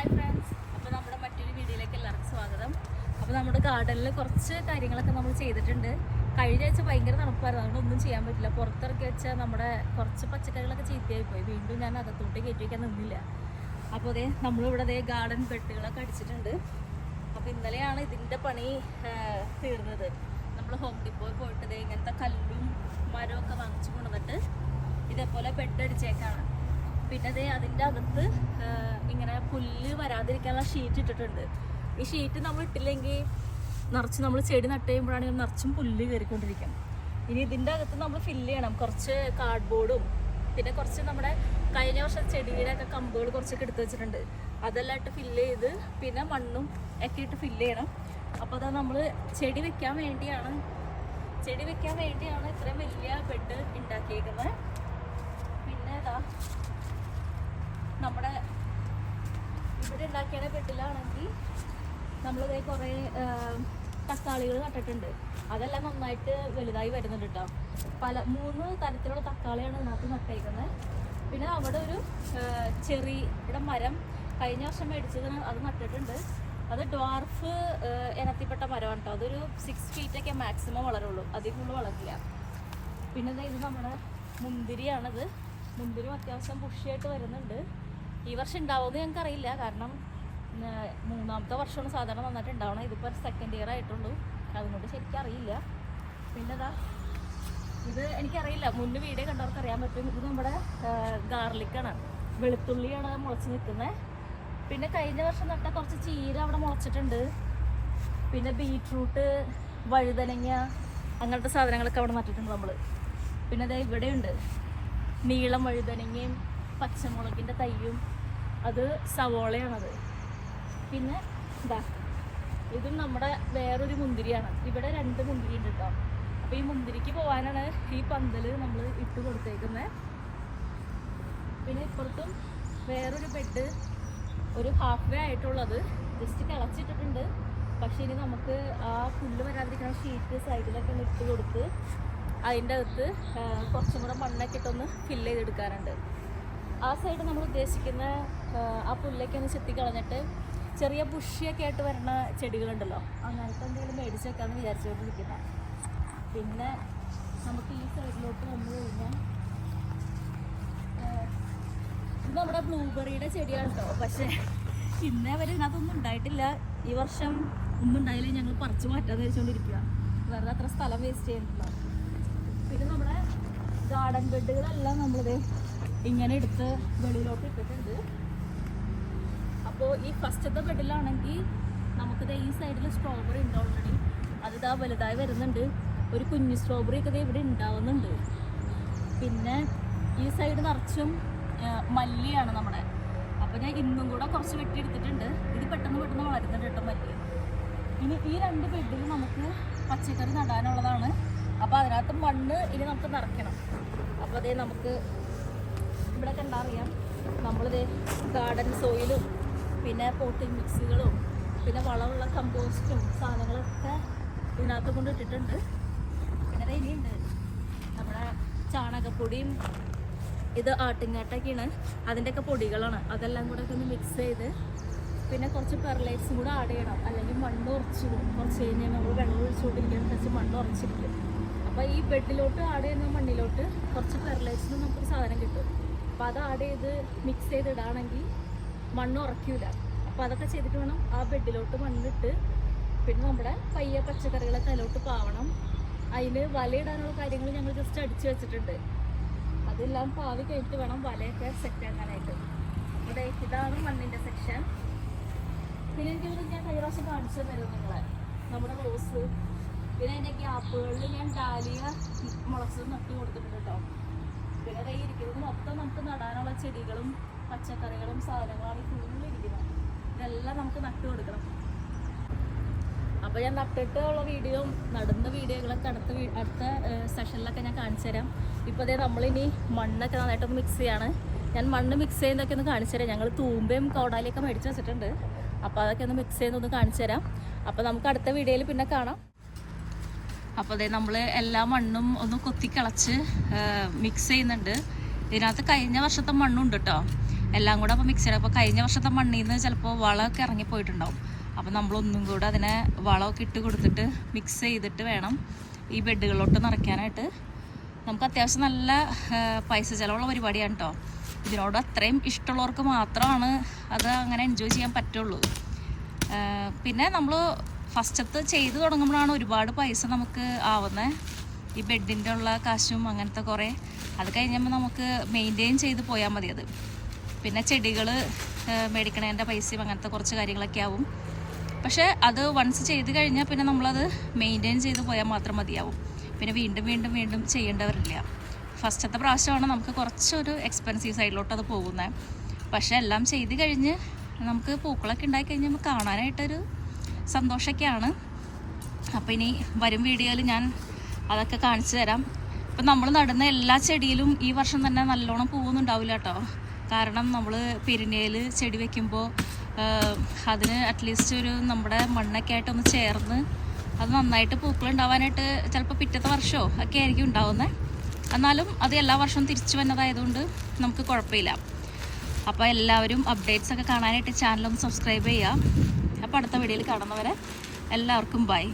Hi friends അപ്പോൾ നമ്മുടെ മറ്റൊരു വീഡിയോയിലേക്ക് എല്ലാവർക്കും സ്വാഗതം. അപ്പോൾ നമ്മുടെ ഗാർഡനിൽ കുറച്ച് കാര്യങ്ങളൊക്കെ നമ്മൾ ചെയ്തിട്ടുണ്ട്. കഴിഞ്ഞ ആഴ്ച ഭയങ്കര തണുപ്പായിരുന്നു. അതുകൊണ്ട് ഒന്നും ചെയ്യാൻ പറ്റില്ല. പുറത്തിറക്കി വെച്ച നമ്മുടെ കുറച്ച് പച്ചക്കറികളൊക്കെ ചീത്തയായി പോയി. വീണ്ടും ഞാൻ അകത്തോട്ട് കയറ്റി വയ്ക്കാൻ നിന്നില്ല. അപ്പോൾ അതേ നമ്മളിവിടെ അതേ ഗാർഡൻ ബെഡുകളൊക്കെ അടിച്ചിട്ടുണ്ട്. അപ്പോൾ ഇന്നലെയാണ് ഇതിന്റെ പണി തീർന്നത്. നമ്മൾ ഹോം ഡിപ്പോയിൽ പോയിട്ട് ഇങ്ങനത്തെ കല്ലും മരവും ഒക്കെ വാങ്ങിച്ചു കൊണ്ടുവന്നിട്ട് ഇതേപോലെ ബെഡ് അടിച്ചേക്കാണ് പിന്നെ ദേ അതിന്റെ അകത്ത് ഇങ്ങനെ പുല്ല് വരാതിരിക്കാനുള്ള ഷീറ്റ് ഇട്ടിട്ടുണ്ട്. ഈ ഷീറ്റ് നമ്മൾ ഇട്ടില്ലെങ്കിൽ നിറച്ച് നമ്മൾ ചെടി നട്ട് കഴിയുമ്പോഴാണെങ്കിൽ നിറച്ചും പുല്ല് കയറിക്കൊണ്ടിരിക്കും. ഇനി ഇതിന്റെ അകത്ത് നമ്മൾ ഫില്ല് ചെയ്യണം. കുറച്ച് കാർഡ്ബോർഡും പിന്നെ കുറച്ച് നമ്മുടെ കഴിഞ്ഞ വർഷം ചെടിയുടെ ഒക്കെ കമ്പുകൾ കുറച്ചൊക്കെ എടുത്ത് വെച്ചിട്ടുണ്ട്. അതെല്ലാം ഇട്ട് ഫില്ല് ചെയ്ത് പിന്നെ മണ്ണും ഒക്കെ ഇട്ട് ഫില്ല് ചെയ്യണം. അപ്പോൾ അതാ നമ്മൾ ചെടി വെക്കാൻ വേണ്ടിയാണ് ചെടി വെക്കാൻ വേണ്ടിയാണ് ഇത്രയും വലിയ ബെഡ് ഉണ്ടാക്കിയേക്കുന്നത്. പിന്നെ ഇതാ നമ്മുടെ ഇവിടെ ഉണ്ടാക്കിയ നമ്മൾ നമ്മളിതേ കുറേ തക്കാളികൾ നട്ടിട്ടുണ്ട്. അതെല്ലാം നന്നായിട്ട് വലുതായി വരുന്നുണ്ട് കേട്ടോ പല മൂന്ന് തരത്തിലുള്ള തക്കാളിയാണ് ഇതിനകത്ത് നട്ടേക്കുന്നത് പിന്നെ അവിടെ ഒരു ചെറിയുടെ മരം കഴിഞ്ഞ വർഷം മേടിച്ചതിന് അത് നട്ടിട്ടുണ്ട്. അത് ഡ്വാർഫ് ഇനത്തിൽപ്പെട്ട മരമാണ് കേട്ടോ അതൊരു സിക്സ് ഫീറ്റൊക്കെ മാക്സിമം വളരുള്ളൂ. അതിൽ കൂടുതൽ വളരില്ല പിന്നെ ഇത് നമ്മുടെ മുന്തിരിയാണത്. മുന്തിരി അത്യാവശ്യം പുഷിയായിട്ട് വരുന്നുണ്ട്. ഈ വർഷം ഉണ്ടാവുമെന്ന് ഞങ്ങൾക്ക് അറിയില്ല കാരണം മൂന്നാമത്തെ വർഷമാണ് സാധാരണ നന്നായിട്ട് ഉണ്ടാവണം ഇതിപ്പോൾ സെക്കൻഡ് ഇയർ ആയിട്ടുള്ളൂ. അതുകൊണ്ട് ശരിക്കും അറിയില്ല. പിന്നെ അതാ ഇത് എനിക്കറിയില്ല. മുന്ന് വീഡിയോ കണ്ടവർക്ക് അറിയാൻ പറ്റും. ഇത് നമ്മുടെ ഗാർലിക്കാണ്. വെളുത്തുള്ളിയാണ് മുളച്ച് നിൽക്കുന്നത് പിന്നെ കഴിഞ്ഞ വർഷം നട്ട കുറച്ച് ചീര അവിടെ മുളച്ചിട്ടുണ്ട്. പിന്നെ ബീട്രൂട്ട് വഴുതനങ്ങ അങ്ങനത്തെ സാധനങ്ങളൊക്കെ അവിടെ നട്ടിട്ടുണ്ട് നമ്മൾ പിന്നെ അതെ ഇവിടെയുണ്ട്. നീളം വഴുതനങ്ങയും പച്ചമുളകിന്റെ തൈയും അത് സവോളയാണത്. പിന്നെ ഇതാ ഇതും നമ്മുടെ വേറൊരു മുന്തിരിയാണ്. ഇവിടെ രണ്ട് മുന്തിരി ഉണ്ട് കേട്ടോ അപ്പോൾ ഈ മുന്തിരിക്ക് പോകാനാണ് ഈ പന്തൽ നമ്മൾ ഇട്ട് കൊടുത്തേക്കുന്നത് പിന്നെ ഇപ്പുറത്തും വേറൊരു ബെഡ് ഒരു ഹാഫ് വേ ആയിട്ടുള്ളത് ജസ്റ്റ് കിളച്ചിട്ടിട്ടുണ്ട്. പക്ഷേ ഇനി നമുക്ക് ആ പുല്ല് വരാതിരിക്കുന്ന ഷീറ്റ് സൈഡിലൊക്കെ ഇട്ട് കൊടുത്ത് അതിന്റെ അകത്ത് കുറച്ചും കൂടെ മണ്ണൊക്കെ ഇട്ടൊന്ന് ഫില്ല് ചെയ്തെടുക്കാനുണ്ട്. ആ സൈഡ് നമ്മൾ ഉദ്ദേശിക്കുന്ന ആ, പുല്ലൊക്കെ ഒന്ന് ചെത്തി കളഞ്ഞിട്ട് ചെറിയ ബുഷിയൊക്കെ ആയിട്ട് വരുന്ന ചെടികളുണ്ടല്ലോ. അങ്ങനത്തെ എന്തെങ്കിലും മേടിച്ച് വിചാരിച്ചുകൊണ്ടിരിക്കുന്നത് പിന്നെ നമുക്ക് ഈ സൈഡിലോട്ട് വന്നു കഴിഞ്ഞാൽ ഇത് നമ്മുടെ ബ്ലൂബെറിയുടെ ചെടിയാണ് കേട്ടോ പക്ഷേ ഇന്നേ വരെ ഇതിനകത്തൊന്നും ഉണ്ടായിട്ടില്ല. ഈ വർഷം ഒന്നും ഉണ്ടായില്ല. ഞങ്ങൾ പറിച്ചു മാറ്റാന്ന് വെച്ചുകൊണ്ടിരിക്കുക വെറുതെ അത്ര സ്ഥലം വേസ്റ്റ് ചെയ്യണ്ടല്ലോ പിന്നെ നമ്മുടെ ഗാർഡൻ ബെഡുകളെല്ലാം നമ്മളിത് ഇങ്ങനെ എടുത്ത് വെളിയിലോട്ട് ഇട്ടിട്ടുണ്ട്. അപ്പോൾ ഈ ഫസ്റ്റത്തെ ബെഡിലാണെങ്കിൽ നമുക്കിത് ഈ സൈഡിൽ സ്ട്രോബെറി ഉണ്ട് ഓൾറെഡി അതിതാ വലുതായി വരുന്നുണ്ട്. ഒരു കുഞ്ഞു സ്ട്രോബെറി ഒക്കെ ഇവിടെ ഉണ്ടാവുന്നുണ്ട്. പിന്നെ ഈ സൈഡ് നിറച്ചും മല്ലിയാണ് നമ്മുടെ. അപ്പോൾ ഞാൻ ഇന്നും കൂടെ കുറച്ച് വെട്ടിയെടുത്തിട്ടുണ്ട്. ഇത് പെട്ടെന്ന് പെട്ടെന്ന് വളരുന്നുണ്ട് കേട്ടോ മല്ലി. ഇനി ഈ രണ്ട് ബെഡിൽ നമുക്ക് പച്ചക്കറി നടാനുള്ളതാണ്. അപ്പോൾ അതിനകത്ത് മണ്ണ് ഇനി നമുക്ക് നിറയ്ക്കണം. അപ്പോൾ അതേ നമുക്ക് ഇവിടെ കണ്ടറിയാം നമ്മളിത് ഗാർഡൻ സോയിലും പിന്നെ പോട്ടിംഗ് മിക്സുകളും പിന്നെ വളമുള്ള കമ്പോസ്റ്റും സാധനങ്ങളൊക്കെ ഇതിനകത്ത് കൊണ്ട് ഇട്ടിട്ടുണ്ട്. പിന്നെ ഇനിയുണ്ട്. നമ്മുടെ ചാണകപ്പൊടിയും ഇത് ആട്ടിങ്ങാട്ടൊക്കെയാണ്. അതിന്റെയൊക്കെ പൊടികളാണ്. അതെല്ലാം കൂടെ ഒക്കെ ഒന്ന് മിക്സ് ചെയ്ത് പിന്നെ കുറച്ച് പെർലൈറ്റ്സും കൂടെ ആഡ് ചെയ്യണം. അല്ലെങ്കിൽ മണ്ണ് ഉറച്ചു കുറച്ച് കഴിഞ്ഞാൽ നമ്മൾ വെള്ളം ഒഴിച്ചുകൊണ്ടിരിക്കാൻ കുറച്ച് മണ്ണ് ഉറച്ചിരിക്കും. അപ്പോൾ ഈ ബെഡിലോട്ട് ആഡ് ചെയ്യുന്ന മണ്ണിലോട്ട് കുറച്ച് പെർലൈറ്റ്സിന് നമുക്കൊരു സാധനം കിട്ടും. അപ്പോൾ അത് ആഡ് ചെയ്ത് മിക്സ് ചെയ്ത് ഇടാണെങ്കിൽ മണ്ണ് ഉറക്കില്ല അപ്പോൾ അതൊക്കെ ചെയ്തിട്ട് വേണം ആ ബെഡിലോട്ട് മണ്ണിട്ട് പിന്നെ നമ്മുടെ പയ്യ പച്ചക്കറികളൊക്കെ അതിലോട്ട് പാവണം. അതിന് വലയിടാനുള്ള കാര്യങ്ങൾ ഞങ്ങൾ ജസ്റ്റ് അടിച്ചു വെച്ചിട്ടുണ്ട്. അതെല്ലാം പാവി കഴിഞ്ഞിട്ട് വേണം വലയൊക്കെ സെറ്റ് ആക്കാനായിട്ട്. ഇവിടെ ഇതാണ് മണ്ണിന്റെ സെക്ഷൻ പിന്നെ എനിക്ക് ഞാൻ കഴിഞ്ഞ പ്രാവശ്യം കാണിച്ചു തരും നിങ്ങളെ? നമ്മുടെ റോസ് പിന്നെ എന്റെ ഗ്യാപ്പുകളിൽ ഞാൻ ഡാലിയ മുളച്ച് നട്ടി കൊടുത്തിട്ടുണ്ട് കേട്ടോ. പിന്നെ ദേ ഇരിക്കുന്നത് മൊത്തം നമുക്ക് നടാനുള്ള ചെടികളും പച്ചക്കറികളും സാധനങ്ങളാണ് ഫുള്ള് ഇരിക്കുന്നത്. ഇതെല്ലാം നമുക്ക് നട്ടു കൊടുക്കണം. അപ്പോൾ ഞാൻ നട്ടിട്ടുള്ള വീഡിയോ നടന്ന വീഡിയോകളൊക്കെ അടുത്ത അടുത്ത സെഷനിലൊക്കെ ഞാൻ കാണിച്ചു തരാം. ഇപ്പോൾ അതേ നമ്മളിനി മണ്ണൊക്കെ നന്നായിട്ടൊന്ന് മിക്സ് ചെയ്യാണ്. ഞാൻ മണ്ണ് മിക്സ് ചെയ്യുന്നതൊക്കെ ഒന്ന് കാണിച്ചു തരാം. ഞങ്ങൾ തൂമ്പയും കൗടാലിയൊക്കെ മേടിച്ച് വെച്ചിട്ടുണ്ട്. അപ്പോൾ അതൊക്കെ ഒന്ന് മിക്സ് ചെയ്യുന്നൊന്ന് കാണിച്ചു തരാം. അപ്പോൾ നമുക്ക് അടുത്ത വീഡിയോയിൽ പിന്നെ കാണാം. അപ്പോൾ അതേ നമ്മൾ എല്ലാ മണ്ണും ഒന്ന് കൊത്തി കിളച്ച് മിക്സ് ചെയ്യുന്നുണ്ട്. ഇതിനകത്ത് കഴിഞ്ഞ വർഷത്തെ മണ്ണുണ്ട് കേട്ടോ എല്ലാം കൂടെ അപ്പോൾ മിക്സ് ചെയ്യണം. അപ്പോൾ കഴിഞ്ഞ വർഷത്തെ മണ്ണിൽ നിന്ന് ചിലപ്പോൾ വളമൊക്കെ ഇറങ്ങിപ്പോയിട്ടുണ്ടാവും അപ്പോൾ നമ്മളൊന്നും കൂടെ അതിനെ വളമൊക്കെ ഇട്ട് കൊടുത്തിട്ട് മിക്സ് ചെയ്തിട്ട് വേണം ഈ ബെഡുകളിലോട്ട് നിറയ്ക്കാനായിട്ട്. നമുക്ക് അത്യാവശ്യം നല്ല പൈസ ചിലവുള്ള പരിപാടിയാണ് കേട്ടോ ഇതിനോട് അത്രയും ഇഷ്ടമുള്ളവർക്ക് മാത്രമാണ് അത് അങ്ങനെ എൻജോയ് ചെയ്യാൻ പറ്റുള്ളൂ. പിന്നെ നമ്മൾ ഫസ്റ്റത്ത് ചെയ്ത് തുടങ്ങുമ്പോഴാണ് ഒരുപാട് പൈസ നമുക്ക് ആവുന്നത് ഈ ബെഡിന്റെ ഉള്ള കാശും അങ്ങനത്തെ കുറേ. അത് കഴിഞ്ഞപ്പോൾ നമുക്ക് മെയിന്റെയിൻ ചെയ്ത് പോയാൽ മതി അത്. പിന്നെ ചെടികൾ മേടിക്കണതിന്റെ പൈസയും അങ്ങനത്തെ കുറച്ച് കാര്യങ്ങളൊക്കെ ആവും. പക്ഷേ അത് വൺസ് ചെയ്ത് കഴിഞ്ഞാൽ പിന്നെ നമ്മളത് മെയിന്റെയിൻ ചെയ്ത് പോയാൽ മാത്രം മതിയാവും. പിന്നെ വീണ്ടും വീണ്ടും വീണ്ടും ചെയ്യേണ്ടവരില്ല. ഫസ്റ്റത്തെ പ്രാവശ്യമാണ് നമുക്ക് കുറച്ചൊരു എക്സ്പെൻസീവ് സൈഡിലോട്ട് അത് പോകുന്നത് പക്ഷേ എല്ലാം ചെയ്ത് കഴിഞ്ഞ് നമുക്ക് പൂക്കളൊക്കെ ഉണ്ടായി കഴിഞ്ഞാൽ കാണാനായിട്ടൊരു സന്തോഷമൊക്കെയാണ്. അപ്പോൾ ഇനി വരും വീഡിയോയിൽ ഞാൻ അതൊക്കെ കാണിച്ചു തരാം. ഇപ്പം നമ്മൾ നടുന്ന എല്ലാ ചെടിയിലും ഈ വർഷം തന്നെ നല്ലോണം പൂവൊന്നും കേട്ടോ കാരണം നമ്മൾ പെരിനയിൽ ചെടി വെക്കുമ്പോൾ അതിന് അറ്റ്ലീസ്റ്റ് ഒരു നമ്മുടെ മണ്ണൊക്കെ ആയിട്ടൊന്ന് ചേർന്ന് അത് നന്നായിട്ട് പൂക്കൾ ഉണ്ടാവാനായിട്ട് ചിലപ്പോൾ പിറ്റത്തെ വർഷമോ ഒക്കെ ആയിരിക്കും ഉണ്ടാവുന്നത് എന്നാലും അത് എല്ലാ വർഷവും തിരിച്ചു വന്നതായതുകൊണ്ട് നമുക്ക് കുഴപ്പമില്ല. അപ്പോൾ എല്ലാവരും അപ്ഡേറ്റ്സ് ഒക്കെ കാണാനായിട്ട് ചാനലൊന്ന് സബ്സ്ക്രൈബ് ചെയ്യുക. അപ്പോൾ അടുത്ത വീഡിയോയിൽ കാണുന്നവരെ എല്ലാവർക്കും ബൈ.